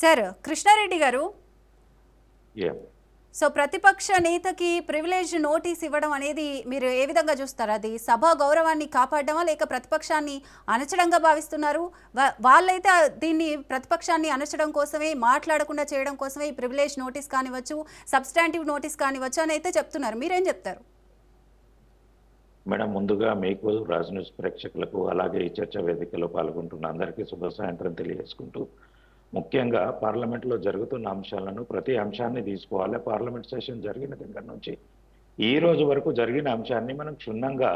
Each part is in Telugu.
సార్ కృష్ణారెడ్డి గారు? యా సో ప్రతిపక్ష నేతకి ప్రివిలేజ్ నోటీస్ ఇవ్వడం అనేది మీరు ఏ విధంగా చూస్తారు? అది సభ గౌరవాన్ని కాపాడడమా లేక ప్రతిపక్షాన్ని అణచడంగా భావిస్తున్నారు? వాళ్ళైతే దీన్ని ప్రతిపక్షాన్ని అణచడం కోసమే మాట్లాడకుండా చేయడం కోసమే ఈ ప్రివిలేజ్ నోటీస్ కానివచ్చు సబ్స్టాంటివ్ నోటీస్ కానివచ్చు అని అయితే చెప్తున్నారు. మీరేం చెప్తారు? మేడం ముందుగా మీకు రాజ్ న్యూస్ ప్రేక్షకులకు అలాగే ఈ చర్చా వేదికలో పాల్గొంటున్న అందరికీ శుభ సాయంత్రం తెలియజేసుకుంటూ ముఖ్యంగా పార్లమెంట్లో జరుగుతున్న అంశాలను ప్రతి అంశాన్ని తీసుకోవాలి. పార్లమెంట్ సెషన్ జరిగిన దగ్గర నుంచి ఈ రోజు వరకు జరిగిన అంశాన్ని మనం క్షుణ్ణంగా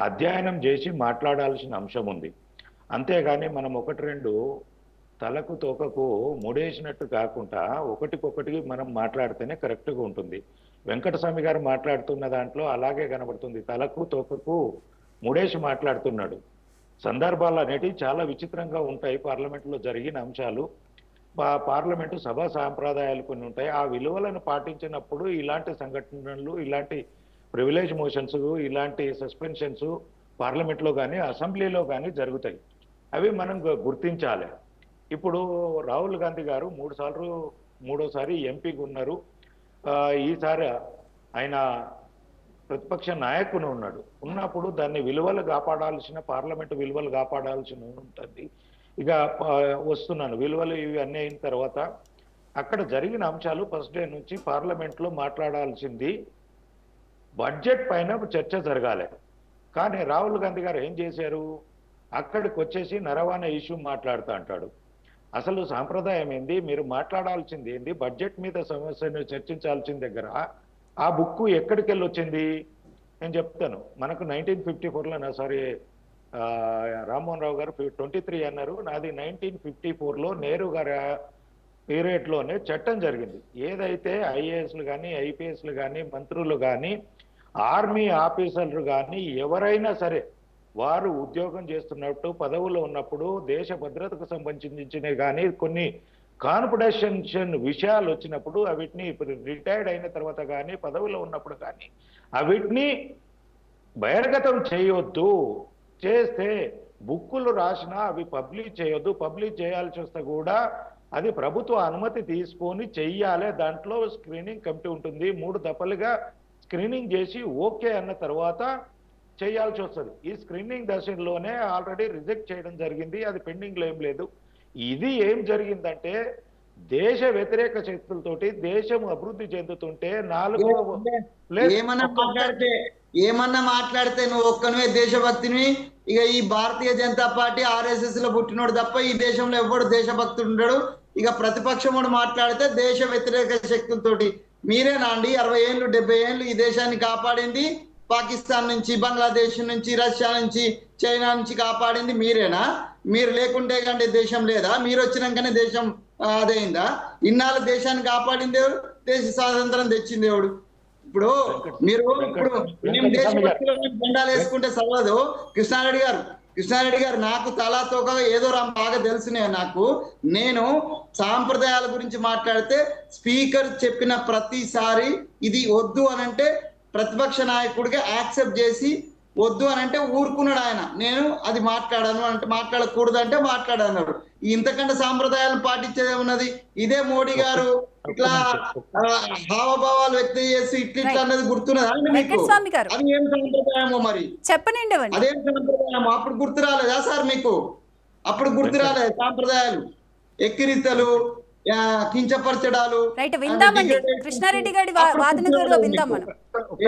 అధ్యయనం చేసి మాట్లాడాల్సిన అంశం ఉంది. అంతేగాని మనం ఒకటి రెండు తలకు తోకకు ముడేసినట్టు కాకుండా ఒకటికొకటి మనం మాట్లాడితేనే కరెక్ట్గా ఉంటుంది. వెంకటస్వామి గారు మాట్లాడుతున్న దాంట్లో అలాగే కనబడుతుంది. తలకు తోకకు ముడేసి మాట్లాడుతున్నాడు. సందర్భాలు అనేటివి చాలా విచిత్రంగా ఉంటాయి. పార్లమెంట్లో జరిగిన అంశాలు పార్లమెంటు సభా సాంప్రదాయాలు కొన్ని ఉంటాయి. ఆ విలువలను పాటించినప్పుడు ఇలాంటి సంఘటనలు ఇలాంటి ప్రివిలేజ్ మోషన్స్ ఇలాంటి సస్పెన్షన్స్ పార్లమెంట్లో కానీ అసెంబ్లీలో కానీ జరుగుతాయి. అవి మనం గుర్తించాలి. ఇప్పుడు రాహుల్ గాంధీ గారు మూడు సార్లు మూడోసారి ఎంపీగా ఉన్నారు ఈసారి ఆయన ప్రతిపక్ష నాయకుని ఉన్నాడు. ఉన్నప్పుడు దాన్ని విలువలు కాపాడాల్సిన పార్లమెంటు విలువలు కాపాడాల్సిన ఉంటుంది. ఇక వస్తున్నాను. విలువలు ఇవి అన్నీ అయిన తర్వాత అక్కడ జరిగిన అంశాలు ఫస్ట్ డే నుంచి పార్లమెంట్లో మాట్లాడాల్సింది. బడ్జెట్ పైన చర్చ జరగాలి. కానీ రాహుల్ గాంధీ గారు ఏం చేశారు? అక్కడికి వచ్చేసి నరవాణా ఇష్యూ మాట్లాడుతూ అంటాడు. అసలు సాంప్రదాయం ఏంది? మీరు మాట్లాడాల్సింది ఏంది? బడ్జెట్ మీద సమస్యను చర్చించాల్సిన దగ్గర. ఆ బుక్ ఎక్కడికి వెళ్ళి వచ్చింది నేను చెప్తాను. మనకు నైన్టీన్ ఫిఫ్టీ ఫోర్లో సారీ రామ్మోహన్ రావు గారు ట్వంటీ త్రీ అన్నారు. నాది నైన్టీన్ ఫిఫ్టీ ఫోర్లో నెహ్రూ గారి పీరియడ్లోనే చట్టం జరిగింది. ఏదైతే ఐఏఎస్లు కానీ ఐపీఎస్లు కానీ మంత్రులు కానీ ఆర్మీ ఆఫీసర్లు కానీ ఎవరైనా సరే వారు ఉద్యోగం చేస్తున్నట్టు పదవుల్లో ఉన్నప్పుడు దేశ భద్రతకు సంబంధించినవి కానీ కొన్ని కాన్ఫిడెన్షియల్ విషయాలు వచ్చినప్పుడు అవిటిని ఇప్పుడు రిటైర్డ్ అయిన తర్వాత కానీ పదవిలో ఉన్నప్పుడు కానీ అవిటిని బహిర్గతం చేయొద్దు. చేస్తే బుక్కులు రాసినా అవి పబ్లిష్ చేయొద్దు పబ్లిష్ చేయాల్సి వస్తే కూడా అది ప్రభుత్వ అనుమతి తీసుకొని చెయ్యాలి. దాంట్లో స్క్రీనింగ్ కమిటీ ఉంటుంది. మూడు దఫలుగా స్క్రీనింగ్ చేసి ఓకే అన్న తర్వాత చేయాల్సి వస్తుంది. ఈ స్క్రీనింగ్ దశలోనే ఆల్రెడీ రిజెక్ట్ చేయడం జరిగింది. అది పెండింగ్లో ఏం లేదు. ఇది ఏం జరిగిందంటే దేశ వ్యతిరేక శక్తులతోటి దేశం అభివృద్ధి చెందుతుంటే నాలుగో ఏమన్నా మాట్లాడితే ఏమన్నా మాట్లాడితే నువ్వు ఒక్కనివే దేశభక్తిని ఇక ఈ భారతీయ జనతా పార్టీ ఆర్ఎస్ఎస్లో పుట్టినోడు తప్ప ఈ దేశంలో ఎవడు దేశభక్తుడు ఉండడు. ఇక ప్రతిపక్షముడు మాట్లాడితే దేశ వ్యతిరేక శక్తులతోటి. మీరేనా అండి అరవై ఏళ్ళు డెబ్బై ఏళ్ళు ఈ దేశాన్ని కాపాడింది. పాకిస్తాన్ నుంచి బంగ్లాదేశ్ నుంచి రష్యా నుంచి చైనా నుంచి కాపాడింది మీరేనా? మీరు లేకుంటే కంటే దేశం లేదా? మీరు వచ్చినాకనే దేశం అదైందా? ఇన్నాళ్ళు దేశాన్ని కాపాడింది ఎవడు? దేశ స్వాతంత్రం తెచ్చింది ఎవడు? ఇప్పుడు మీరు ఇప్పుడు జెండాలు వేసుకుంటే సర్వదు. కృష్ణారెడ్డి గారు కృష్ణారెడ్డి గారు నాకు తలా తోక ఏదో రా బాగా తెలుసునే నాకు. నేను సాంప్రదాయాల గురించి మాట్లాడితే స్పీకర్ చెప్పిన ప్రతిసారి ఇది వద్దు అని అంటే ప్రతిపక్ష నాయకుడిగా యాక్సెప్ట్ చేసి వద్దు అని అంటే ఊరుకున్నాడు ఆయన. నేను అది మాట్లాడాను అంటే మాట్లాడకూడదు అంటే మాట్లాడన్నాడు ఇంతకంటే సాంప్రదాయాలను పాటించేదే ఉన్నది ఇదే మోడీ గారు ఇట్లా హావభావాలు వ్యక్తం చేసి ఇట్లా ఇట్లా అన్నది గుర్తున్నదా? మీకు అది ఏం సాంప్రదాయమో మరి? చెప్పనివ్వండి అదేం సాంప్రదాయం అప్పుడు గుర్తు రాలేదా సార్ మీకు? అప్పుడు గుర్తు రాలేదు సాంప్రదాయాలు. ఎక్కిరితలు కించపరచడాలు. రైట్ విందామండి. కృష్ణారెడ్డి గారి వాదన కూడా విందాం మనం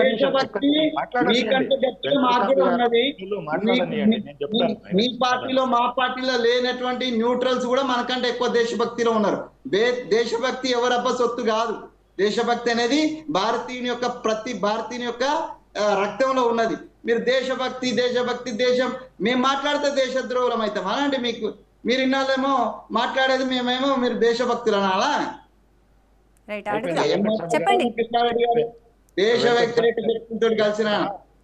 దేశభక్తి మీకంటే గట్టిగా మాకు కూడా ఉన్నది. మీ- చెప్తాను. మీ పార్టీలో మా పార్టీలో లేనటువంటి న్యూట్రల్స్ కూడా మనకంటే ఎక్కువ దేశభక్తిలో ఉన్నారు. దేశభక్తి ఎవరబ్బ సొత్తు కాదు. దేశభక్తి అనేది భారతీయుని యొక్క ప్రతి భారతీయుని యొక్క రక్తంలో ఉన్నది. మీరు దేశభక్తి దేశభక్తి దేశం. మేము మాట్లాడితే దేశద్రోహులం అవుతాం అనండి మీకు మీరు ఇన్నాళ్ళేమో మాట్లాడేది మేమేమో మీరు దేశభక్తులు అనాలా చెప్పండి. దేశ వ్యతిరేక శక్తులతో కలిసిన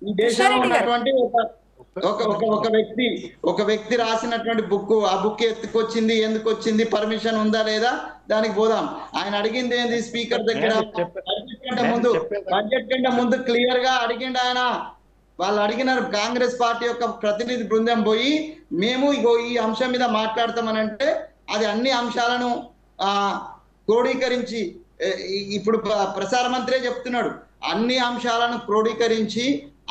ఈ దేశంలో. ఉన్నటువంటి ఒక ఒక ఒక ఒక వ్యక్తి ఒక వ్యక్తి రాసినటువంటి బుక్ ఆ బుక్ ఎత్తుకొచ్చింది ఎందుకు వచ్చింది పర్మిషన్ ఉందా లేదా? దానికి పోదాం. ఆయన అడిగింది ఏంది? స్పీకర్ దగ్గర బడ్జెట్ కంటే ముందు బడ్జెట్ కంటే ముందు క్లియర్గా అడిగిండు ఆయన. వాళ్ళు అడిగినారు కాంగ్రెస్ పార్టీ యొక్క ప్రతినిధి బృందం పోయి మేము ఇగో ఈ అంశం మీద మాట్లాడతామని అంటే అది అన్ని అంశాలను ఆ క్రోడీకరించి ఇప్పుడు ప్రసార మంత్రే చెప్తున్నాడు. అన్ని అంశాలను క్రోడీకరించి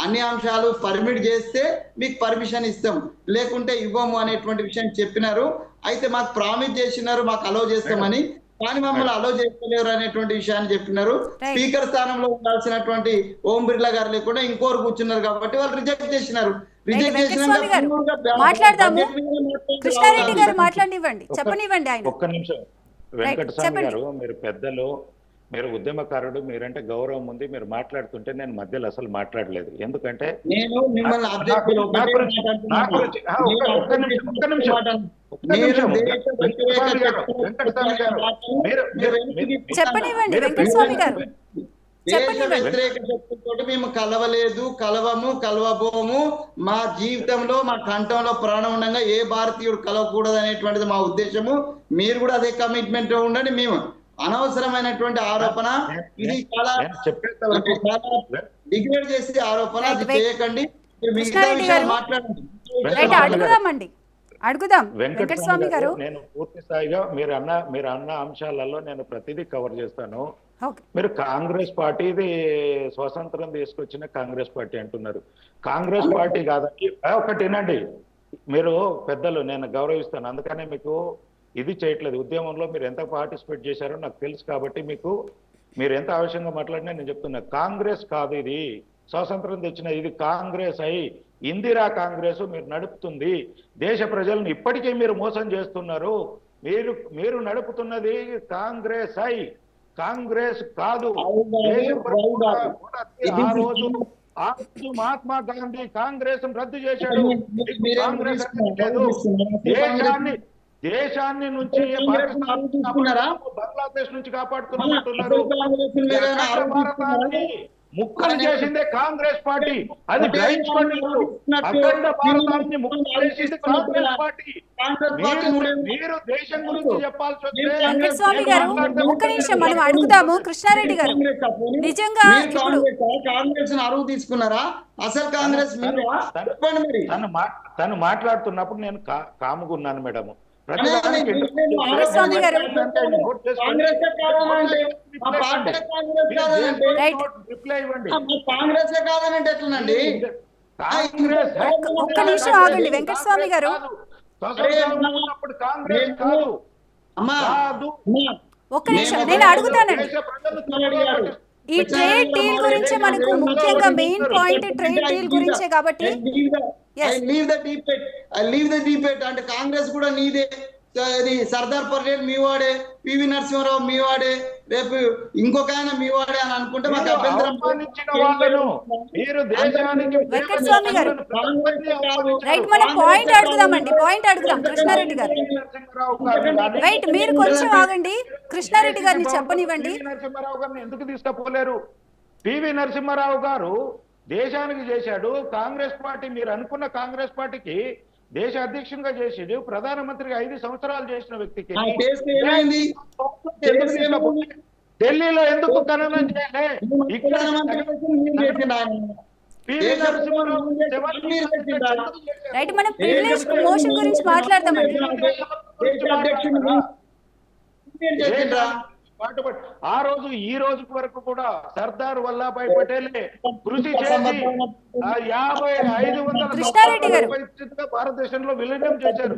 అన్ని అంశాలు పర్మిట్ చేస్తే మీకు పర్మిషన్ ఇస్తాం. లేకుంటే ఇవ్వము అనేటువంటి విషయం చెప్పినారు. అయితే మాకు ప్రామిస్ చేసినారు మాకు అలో చేస్తామని కానీ మమ్మల్ని అలో చేస్తలేరు అనేటువంటి విషయాన్ని చెప్పినారు. స్పీకర్ స్థానంలో ఉండాల్సినటువంటి ఓం బిర్లా గారు లేకుండా ఇంకోరు కూర్చున్నారు కాబట్టి వాళ్ళు రిజెక్ట్ చేసినారు. మాట్లాడదాము. కృష్ణారెడ్డి గారు మాట్లాడనివ్వండి చెప్పనివ్వండి ఆయన. ఒక్క నిమిషం. వెంకటస్వామి. గారు మీరు పెద్దలు మీరు ఉద్యమకారుడు మీరంటే గౌరవం ఉంది మీరు మాట్లాడుతుంటే నేను మధ్యలో అసలు మాట్లాడలేదు. ఎందుకంటే చెప్పనివ్వండి మీరు- వెంకటస్వామి గారు. దేశ చెప్పనివ్వండి. వ్యతిరేక మేము కలవలేదు కలవము కలవబోము. మా జీవితంలో మా కంఠంలో ప్రాణం ఉండగా ఏ భారతీయుడు కలవకూడదు అనేటువంటిది మా ఉద్దేశము. మీరు కూడా అదే కమిట్మెంట్ ఉండండి మేము అనవసరమైనటువంటి ఆరోపణ. ఇది చాలా డిగ్రేడ్ చేసే ఆరోపణ. అది చేయకండి. మిగతా విషయాలు. మాట్లాడండి. అడుగుదాం వెంకటస్వామి గారు. నేను పూర్తి స్థాయిగా మీరు అన్న మీరు అన్న అంశాలలో నేను ప్రతిదీ కవర్ చేస్తాను. ఓకే. మీరు కాంగ్రెస్ పార్టీది స్వతంత్రం తీసుకొచ్చిన కాంగ్రెస్ పార్టీ అంటున్నారు. కాంగ్రెస్ పార్టీ కాదండి. ఒకటి వినండి. మీరు పెద్దలు నేను గౌరవిస్తాను. అందుకనే మీకు ఇది చేయట్లేదు ఉద్యమంలో మీరు ఎంత పార్టిసిపేట్ చేశారో నాకు తెలుసు కాబట్టి మీకు మీరు ఎంత ఆవశ్యంగా మాట్లాడినా నేను చెప్తున్నా కాంగ్రెస్ కాదు ఇది స్వాతంత్రం తెచ్చిన ఇది కాంగ్రెస్ అయి ఇందిరా కాంగ్రెస్ మీరు నడుపుతుంది దేశ ప్రజలను ఇప్పటికీ మీరు మోసం చేస్తున్నారు మీరు మీరు నడుపుతున్నది కాంగ్రెస్ అయి కాంగ్రెస్ కాదు ఆ రోజు ఆ రోజు మహాత్మా గాంధీ కాంగ్రెస్ రద్దు చేశాడు కాంగ్రెస్. దేశాన్ని దేశాన్ని నుంచి బంగ్లాదేశ్ నుంచి కాపాడుతున్నట్టున్నారు? భారతాన్ని ముక్కలు చేసిందే కాంగ్రెస్ పార్టీ. అది గ్రహించుకోండి అఖండ భారతాన్ని ముక్కలు చేసింది కాంగ్రెస్ పార్టీ. కాంగ్రెస్ పార్టీ మీరు దేశం గురించి చెప్పాల్సి వస్తే వెంకటస్వామి గారు. ఒక్క నిమిషం మనం అడుగుదాము కృష్ణారెడ్డి గారు? నిజంగా కాంగ్రెస్ అరువు తీసుకున్నారా? అసలు కాంగ్రెస్ తను- మాట్లాడుతున్నప్పుడు నేను కాముగున్నాను మేడం కాంగ్రెస్ కాదనంటే ఎట్లనండి ఒక్క- ఒక్క నిమిషం ఆగండి, వెంకటస్వామి గారు. అమ్మా ఒక్క నిమిషం నేను అడుగుతానండి. ఈ ట్రేడ్ డీల్ గురించి మనకు ముఖ్యంగా మెయిన్ పాయింట్ ట్రేడ్ డీల్ గురించే కాబట్టి Yes. Leave the debate leave the debate అంటే కాంగ్రెస్ కూడా నీదే. ఇది సర్దార్ పటేల్ మీ వాడే పివి నరసింహారావు మీ వాడే రేపు ఇంకొక ఆయన మీ వాడే అని అనుకుంటే మాకు మీరు అభ్యంతరం. రైట్ మనం పాయింట్ అడుగుదామండి పాయింట్ అడుగుదాం కృష్ణారెడ్డి గారు. రైట్ మీరు కొంచెం ఆగండి కృష్ణారెడ్డి గారిని చెప్పనివ్వండి. నరసింహారావు గారిని ఎందుకు తీసుకపోలేరు? పివి నరసింహారావు గారు దేశానికి చేశాడు కాంగ్రెస్ పార్టీ మీరు అనుకున్న కాంగ్రెస్ పార్టీకి దేశ అధ్యక్షునిగా చేసాడు. ప్రధానమంత్రిగా ఐదు సంవత్సరాలు చేసిన వ్యక్తికి? ఢిల్లీలో ఎందుకు ఖననం చేయలే? ఇక్కడ? రైట్ మనం ప్రివిలేజ్ మోషన్ గురించి పాటుపడి ఆ రోజు ఈ రోజు వరకు కూడా సర్దార్ వల్లభాయ్ పటేలే కృషి చేసి యాభై ఐదు వందల. భారతదేశంలో విలీనం చేశారు